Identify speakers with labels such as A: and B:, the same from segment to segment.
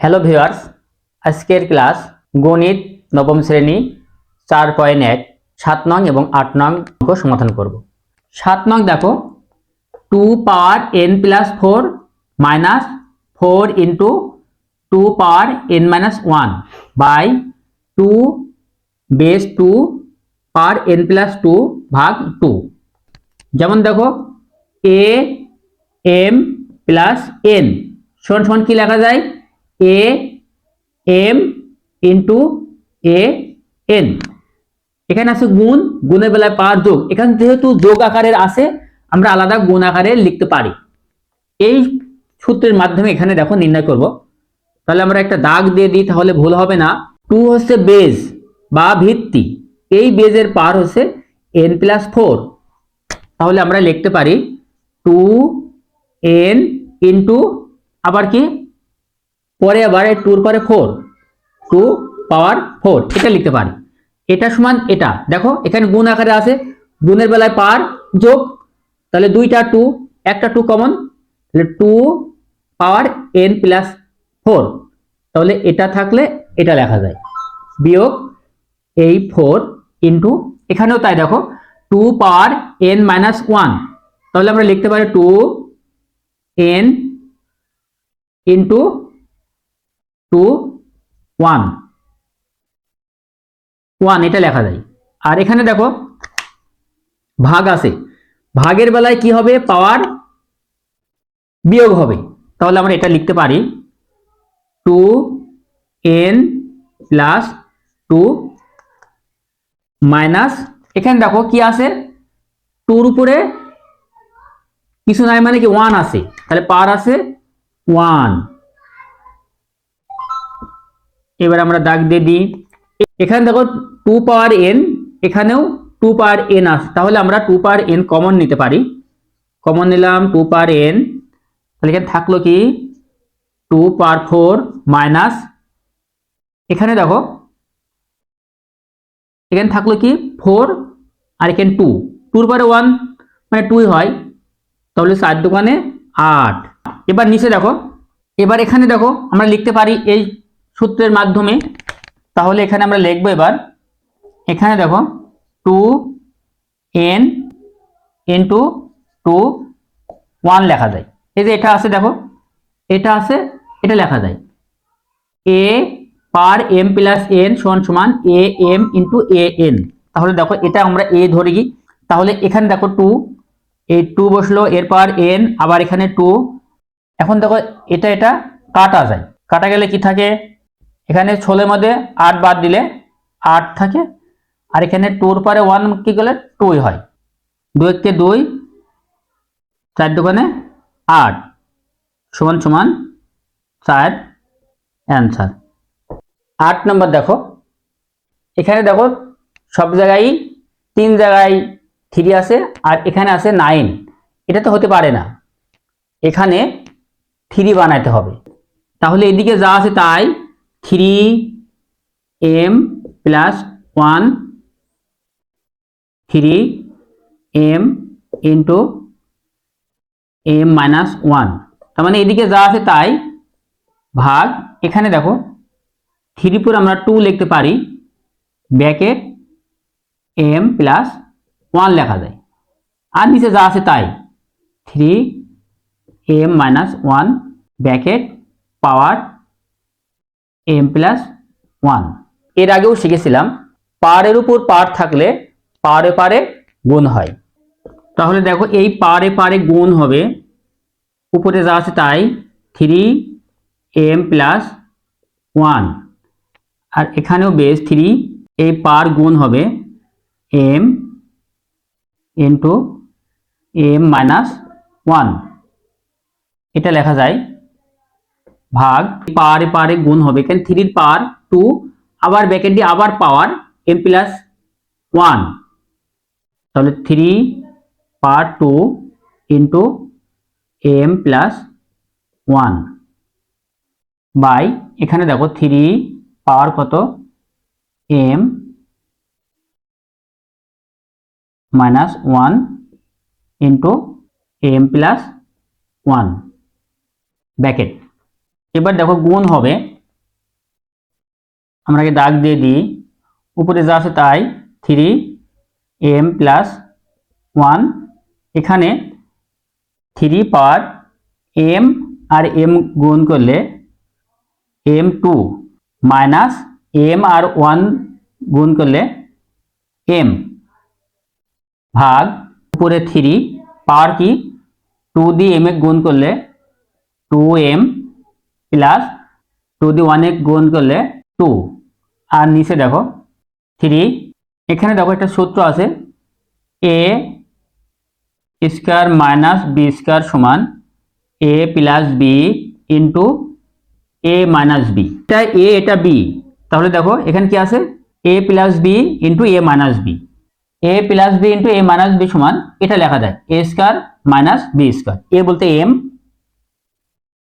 A: Hello viewers আজকের class গণিত নবম শ্রেণি চার পয়েন্ট এক, সাত নং এবং আট নং অঙ্ক সমাধান করব। সাত নং দেখো two power n plus four minus four into two power n minus one by two base two power n plus two ভাগ টু যেমন দেখো এ এম প্লাস এন সমান সমান কি লেখা যায়? A m into a n এখানে আছে গুণ, গুণের বেলায় পাওয়ার যোগ। এখানে যেহেতু যোগ আকারের আছে, আমরা আলাদা গুণ আকারে লিখতে পারি। এই সূত্রের মাধ্যমে এখানে দেখো নির্ণয় করব। তাহলে আমরা একটা দাগ দিয়ে দিই, তাহলে ভুল হবে না। টু হচ্ছে বেজ বা ভিত্তি। এই বেজের পার হচ্ছে এন প্লাস ফোর তাহলে আমরা লিখতে পারি টু এন ইন্টু আবার কি? পরে আবার এই টুর পরে ফোর টু পাওয়ার ফোর এটা লিখতে পারি। এটা সমান এটা। দেখো, এখানে গুণ আকারে আছে। গুণের বেলায় পার যোগ, তাহলে দুইটা টু একটা টু কমন তাহলে two power n plus four তাহলে এটা থাকলে এটা লেখা যায়। বিয়োগ এই ফোর ইন্টু এখানেও তাই দেখো two power n minus one তাহলে আমরা লিখতে পারি two n into two one. One, এটা লেখা যায়। আর এখানে দেখো, ভাগ আছে। ভাগের বেলায় কি হবে? পাওয়ার বিয়োগ হবে। তাহলে আমরা এটা লিখতে পারি two n plus two minus, এখানে দেখো কি আছে? টুর উপরে কিছু নাই মানে কি, ওয়ান আছে। তাহলে পাওয়ার আছে ওয়ান। এবার আমরা দাগ দিয়ে দিই। এখানে দেখো টু পাওয়ার এন এখানেও টু পাওয়ার এন আছে তাহলে আমরা টু পাওয়ার এন কমন নিতে পারি। কমন নিলাম টু পাওয়ার এন তাহলে এখানে থাকল কি? টু পাওয়ার ফোর মাইনাস এখানে দেখো, এখানে থাকল কি? ফোর আর এখানে টু টুর পরে ওয়ান মানে টুই হয়। তাহলে চার দোকানে আট। এবার নিচে দেখো, এবার এখানে দেখো আমরা লিখতে পারি এই সূত্রের মাধ্যমে, তাহলে এখানে আমরা লিখব এবার, এখানে দেখো two n into two one লেখা যায়। এই যে এটা আছে দেখো, এটা আছে, এটা লেখা যায়। A per m plus n সমান সমান a m into a n তাহলে দেখো, এটা আমরা এ ধরে গি তাহলে এখানে দেখো টু এই টু বসল এরপর এন আবার এখানে টু এখন দেখো, এটা এটা কাটা যায়। কাটা গেলে কি থাকে? এখানে ষোলোর মধ্যে আট বাদ দিলে আট থাকে। আর এখানে টুর পরে ওয়ান কি করলে? টুই হয়। দুই কে দুই, চার দোকানে আট। সমান সমান চার অ্যান্সার আট নম্বর দেখো। এখানে দেখো সব জায়গায় তিন জায়গায় থ্রি আছে আর এখানে আছে নাইন এটা তো হতে পারে না। এখানে থ্রি বানাইতে হবে। তাহলে এদিকে যা আছে তাই। Three m plus one three m into m minus one তার মানে এদিকে যা আছে তাই ভাগ, এখানে দেখো থ্রি পর আমরা টু লিখতে পারি ব্যাকেট এম প্লাস ওয়ান লেখা যায়। আর নিচে যা আছে তাই three m minus one bracket power m plus ওয়ানের আগেও শিখেছিলাম পাওয়ারের উপর পার থাকলে পারে পারে গুণ হয়। তাহলে দেখো এই পারে পারে গুণ হবে, উপরে যা আছে তাই থ্রি এম প্লাস ওয়ান আর এখানেও বেস থ্রি এই পার গুণ হবে m into m minus one এটা লেখা যায় ভাগ পারে পারে গুণ হবে এখানে থ্রির পাওয়ার টু আবার ব্যাকেট দিয়ে আবার পাওয়ার এম প্লাস ওয়ান তাহলে three power two into m plus one by, এখানে দেখো থ্রি পাওয়ার কত? M minus one into m plus one bracket. এবার দেখো গুণ হবে। আমরা দাগ দিয়ে দিই। উপরে যা আছে তাই থ্রি এম প্লাস ওয়ান এখানে থ্রি পাওয়ার এম আর এম গুণ করলে এম টু মাইনাস এম আর ওয়ান গুণ করলে এম ভাগ উপরে থ্রি পাওয়ার কি? টু দি এম এ গুণ করলে টু এম প্লাস টু দি ওয়ানে গুণ করলে টু। আর নিচে দেখো, থ্রি। এখানে দেখো একটা সূত্র আছে, a square minus b square সমান a plus b into a minus b. এটা এ, এটা বি। তাহলে দেখো, এখানে কি আছে? A plus b into a minus b. A plus b into a minus b সমান, এটা লেখা যায়, a square minus b square. A বলতে m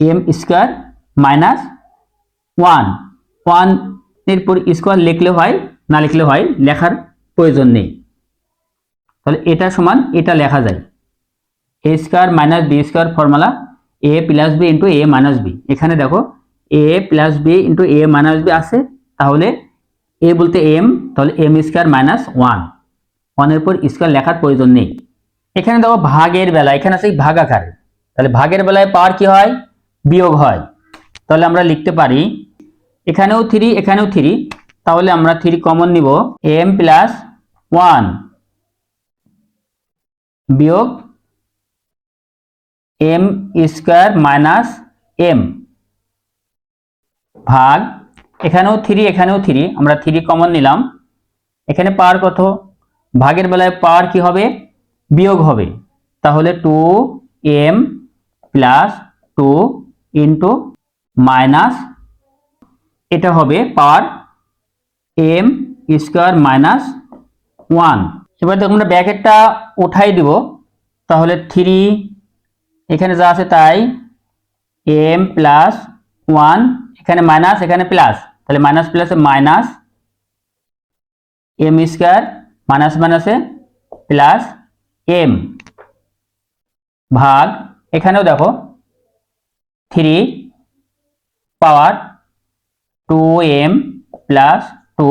A: m square minus one. ওয়ানের পর স্কোয়ার লিখলে হয়, না লিখলে হয়, লেখার প্রয়োজন নেই। তাহলে এটা সমান, এটা লেখা যায়। A square minus b square formula a plus b into a minus b. এখানে দেখো, a plus b into a minus b আছে, তাহলে এ বলতে এম, তাহলে এম স্কোয়ার মাইনাস ওয়ান। ওয়ানের পর স্কোয়ার লেখার প্রয়োজন নেই। এখানে দেখো ভাগের বেলা, এখানে আছে ভাগ তাহলে ভাগের বেলায় পাওয়ার কি হয়? বিয়োগ হয়। তাহলে আমরা লিখতে পারি এখানেও থ্রি এখানেও থ্রি তাহলে আমরা থ্রি কমন নিব। এম প্লাস ওয়ান বিয়োগ এম স্কোয়ার মাইনাস এম ভাগ, এখানেও থ্রি এখানেও থ্রি আমরা থ্রি কমন নিলাম। এখানে পাওয়ার কত? ভাগের বেলায় পাওয়ার কি হবে? বিয়োগ হবে। তাহলে two m plus two into minus এটা হবে power m square minus one. এবার দেখো আমরা ব্যাকেটটা উঠাই দিব, তাহলে থ্রি এখানে যা আছে তাই এম প্লাস ওয়ান, এখানে মাইনাস, এখানে প্লাস। তাহলে মাইনাস প্লাসে মাইনাস এম স্কোয়ার মাইনাস মাইনাসে প্লাস এম ভাগ, এখানেও দেখো, three power two m plus two.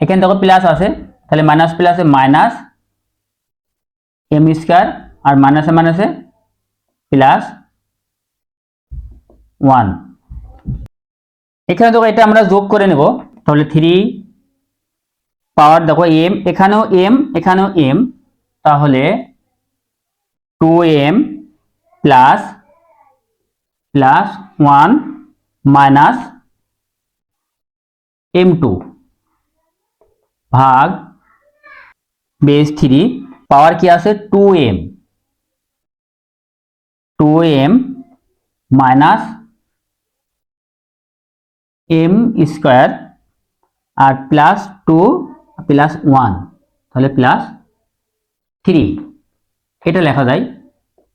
A: এখানে দেখো প্লাস আছে, তাহলে মাইনাস প্লাসে মাইনাস এম স্কোয়ার আর মাইনাসে মাইনাসে প্লাস ওয়ান এখানে দেখো এটা আমরা যোগ করে নেব, তাহলে থ্রি পাওয়ার দেখো এম এখানেও এম এখানেও এম তাহলে two m plus plus one minus m two ভাগ বেস থ্রি পাওয়ার কি আছে? Two m. Two m minus m square আর প্লাস টু প্লাস ওয়ান, তাহলে প্লাস থ্রি। এটা লেখা যায়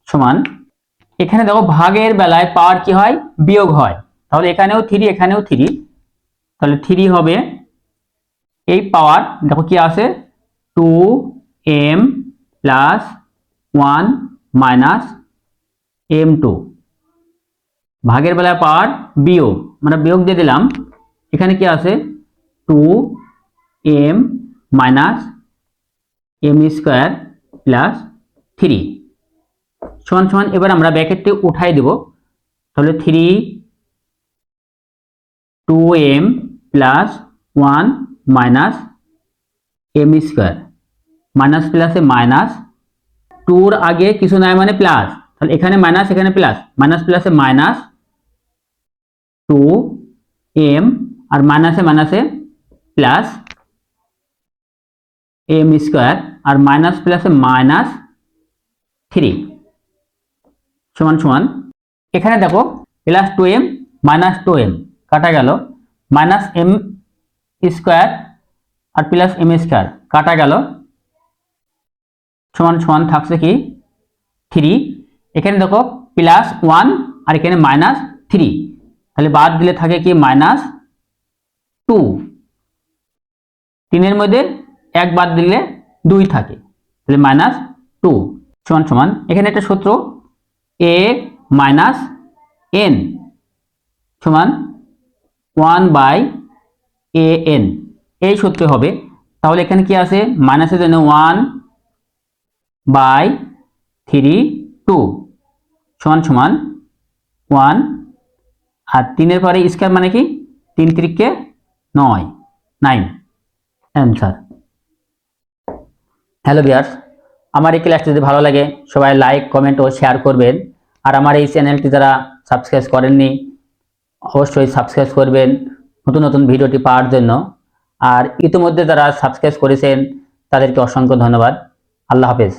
A: সমান। এখানে দেখো ভাগের বেলায় পাওয়ার কি হয়? বিয়োগ হয়। তাহলে এখানেও থ্রি এখানেও থ্রি তাহলে থ্রি হবে এই পাওয়ার দেখো কি আছে two m plus one minus m two ভাগের বেলায় পাওয়ার বিয়োগ আমরা বিয়োগ দিয়ে দিলাম। এখানে কি আছে two m minus m square plus three সমান সমান, এবার আমরা ব্যাকেটটি উঠাই দেব। তাহলে three two m plus one minus m square minus প্লাসে মাইনাস টুর আগে কিছু নাই মানে প্লাস তাহলে এখানে মাইনাস এখানে প্লাস মাইনাস প্লাসে মাইনাস টু এম আর মাইনাসে মাইনাসে প্লাস এম স্কোয়ার আর মাইনাস প্লাসে মাইনাস থ্রি সমান সমান। এখানে দেখো plus two m minus two m কাটা গেল। মাইনাস এম স্কোয়ার আর প্লাস এম স্কোয়ার। কাটা গেল। সমান সমান থাকছে কি? থ্রি এখানে দেখো প্লাস ওয়ান আর এখানে মাইনাস থ্রি তাহলে বাদ দিলে থাকে কি? মাইনাস টু তিনের মধ্যে এক বাদ দিলে দুই থাকে। তাহলে মাইনাস টু সমান সমান। এখানে একটা সূত্র এ মাইনাস এন সমান ওয়ান বাই এ এন। এই সূত্রে হবে। তাহলে এখানে কি আছে? মাইনাসের জন্য ওয়ান বাই থ্রি টু সমান সমান ওয়ান আর তিনের পরে স্কোয়ার মানে কি? তিন তিরিককে নয় নাইন অ্যান্সার হ্যালো বিয়ার্স আমার এই ক্লাসটি যদি ভালো লাগে, সবাই লাইক কমেন্ট ও শেয়ার করবেন। আর আমার এই চ্যানেলটি যারা সাবস্ক্রাইব করেননি অবশ্যই সাবস্ক্রাইব করবেন নতুন নতুন ভিডিওটি পাওয়ার জন্য। আর ইতিমধ্যে যারা সাবস্ক্রাইব করেছেন, তাদেরকে অসংখ্য ধন্যবাদ। আল্লাহ হাফেজ।